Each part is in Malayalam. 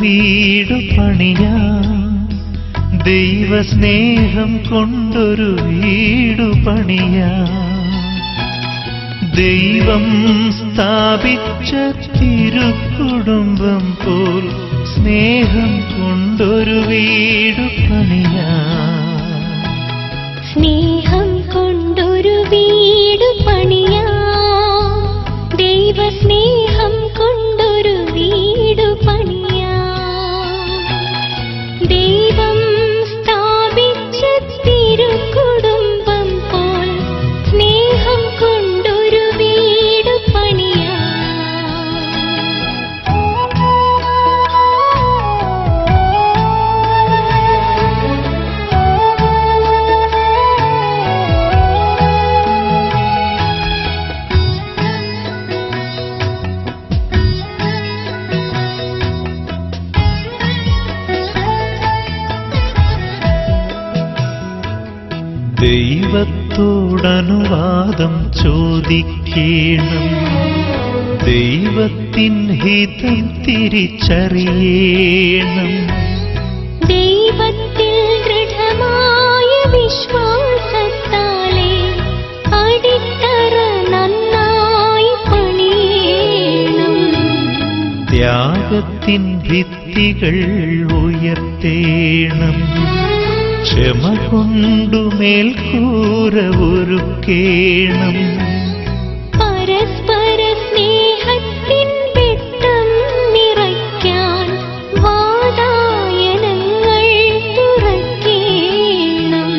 വീടു പണിയാ. ദൈവസ്നേഹം കൊണ്ടൊരു വീടു പണിയാ. ദൈവം സ്ഥാപിച്ച തിരുക്കുടുംബം പോൽ സ്നേഹം കൊണ്ടൊരു വീടു പണിയാ. സ്നേഹം കൊണ്ടൊരു വീട് ദൈവത്തോടനുവാദം ചോദിക്കണം. ദൈവത്തിൻ ഹിതം തിരിച്ചറിയണം. ദൈവത്തിൽ ദൃഢമായ വിശ്വാസത്താലേ അടിത്തറ നന്നായി പണിയേണം. ത്യാഗത്തിൻ ഭിത്തികൾ ഉയർത്തേണം. ക്ഷമ കൊണ്ടു മേൽക്കൂര ഒരുക്കേണം പരസ്പര സ്നേഹത്തിൻ പെട്ടം നിറയ്ക്കാൻ വാതായനങ്ങൾ തുറക്കേണം.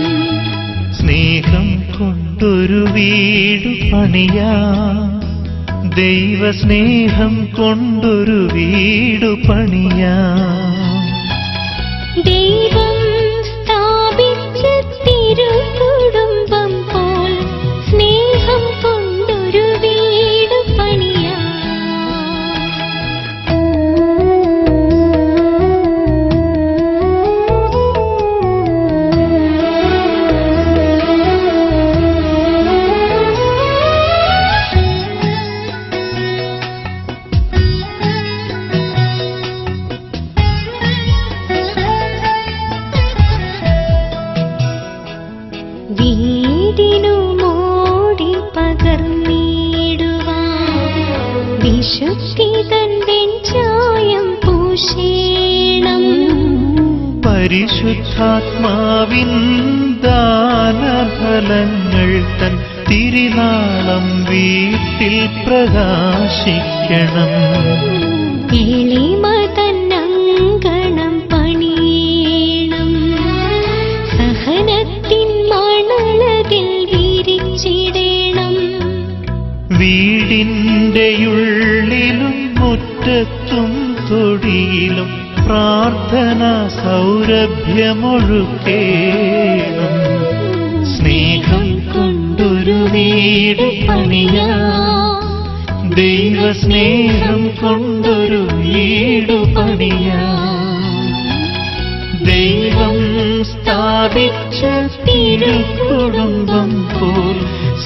സ്നേഹം കൊണ്ടൊരു വീട് പണിയാ. ദൈവസ്നേഹം കൊണ്ടൊരു വീടു പണിയാ. ദൈവം വീടിനു മോടി പകർന്നിടുവാൻ. വിശുദ്ധി തന്റെ ചായം പൂശേണം. പരിശുദ്ധാത്മാവിൻ ദാനഫലങ്ങൾ തൻ തിരിനാളം വീട്ടിൽ പ്രകാശിക്കണം. എളിമ വീടിന്റെ ഉള്ളിലും മുറ്റത്തും തൊടിയിലും പ്രാർത്ഥന സൗരഭ്യമൊഴുക്കേണം സ്നേഹം കൊണ്ടൊരു വീട് പണിയാ. ദൈവസ്നേഹം കൊണ്ടൊരു വീടു പണിയാ. ദൈവം സ്ഥാപിച്ച തിരുക്കുടുംബം പോൽ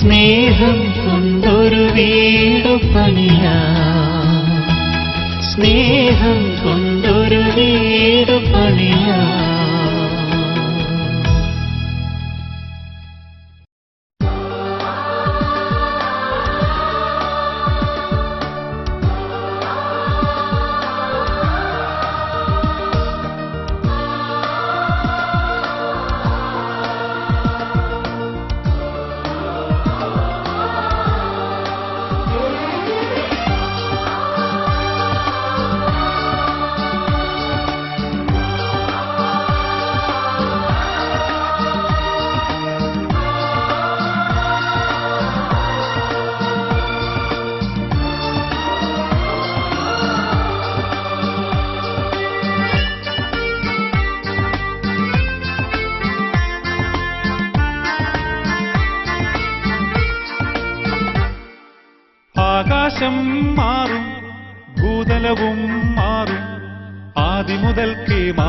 സ്നേഹം കൊണ്ടൊരു വീടു പണിയാ. സ്നേഹം കൊണ്ടൊരു വീടു പണിയാ. ആകാശം മാറും ഭൂതലവും മാറും. ആദിമുതൽക്കേ മാ